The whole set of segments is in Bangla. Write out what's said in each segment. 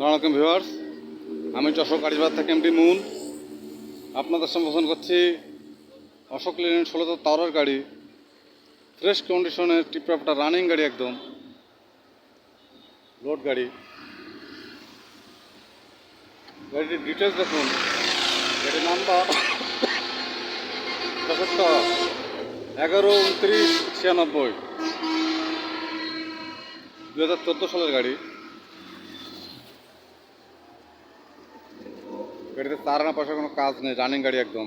সালামালাইকুম ভিউয়ার্স। আমি যশোর কারিজবাজার থেকে এমডি মুন। আপনাদের সম্বোধন করছি অশোক লেনের ষোলোতে তাওয়ার গাড়ি। ফ্রেশ কন্ডিশনের টিপটপটা রানিং গাড়ি একদম। লোড গাড়ি। গাড়িটির ডিটেলস দেখুন। গাড়ির নাম্বার এগারো, উনত্রিশ, ছিয়ানব্বই। দু হাজার চোদ্দ সালের গাড়ি। গাড়িতে তার আনা পয়সা কোনো কাজ নেই রানিং গাড়ি একদম।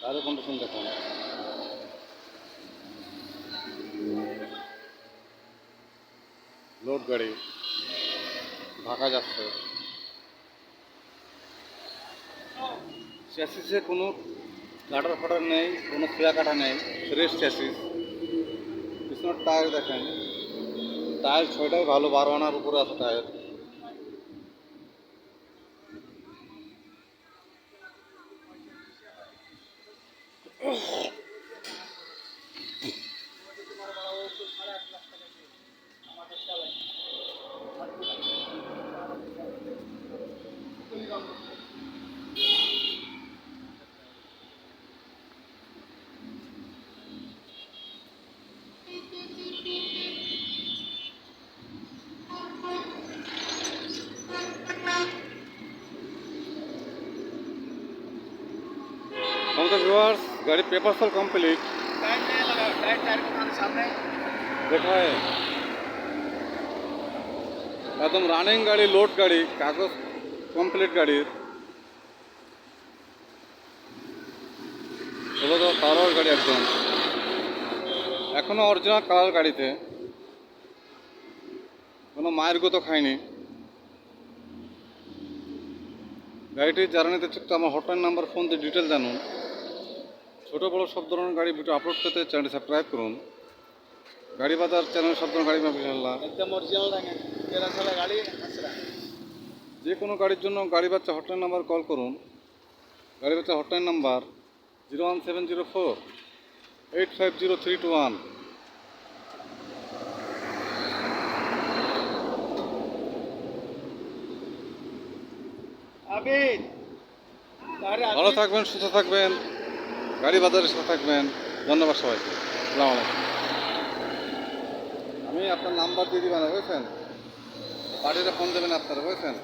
তারও কন্ডিশন দেখুন লোড গাড়ি, ঢাকা যাচ্ছে। চ্যাসিসে কোনো গাটার ফাটার নেই, কোনো ফেয়া কাটা নেই ফ্রেশ চ্যাসিস পিছনের টায়ার দেখেন। টায়ার ছয়টাই ভালো, বারো আনার উপরে আছে টায়ার সমস্ত ভিউয়ার্স গাড়ি পেপার সল কমপ্লিট टायर नहीं लगा टायर टायर के दुकान सामने দেখা হয় একদম রানিং গাড়ি লোড গাড়ি কাগজ কমপ্লিট গাড়ির হলো তো কালার গাড়ি একদম এখনো অরিজিনাল কালার গাড়িতে কোনো মায়ের গতো খায়নি গাড়িটি যারা নিতে চাচ্ছে আমার হটলাইন নাম্বার ফোন দিয়ে ডিটেল জানুন ছোট বড় সব ধরনের গাড়ি ভিডিও আপলোড করতে চ্যানেলটি সাবস্ক্রাইব করুন। গাড়ি বাজার চ্যানেল সব ধরনের গাড়ি যে কোনো গাড়ির জন্য গাড়ি বাচ্চা হটলাইন নাম্বার কল করুন। গাড়ি বাচ্চা hotline number zero one seven zero four eight five zero three two one ভালো থাকবেন সুস্থ থাকবেন। গাড়ি বাজারের সাথে থাকবেন। ধন্যবাদ সবাইকে। সালাম আলাইকুম। আমি আপনার নাম্বার দিয়ে দিবেন বুঝছেন বাড়িতে ফোন দেবেন আপনারা বুঝছেন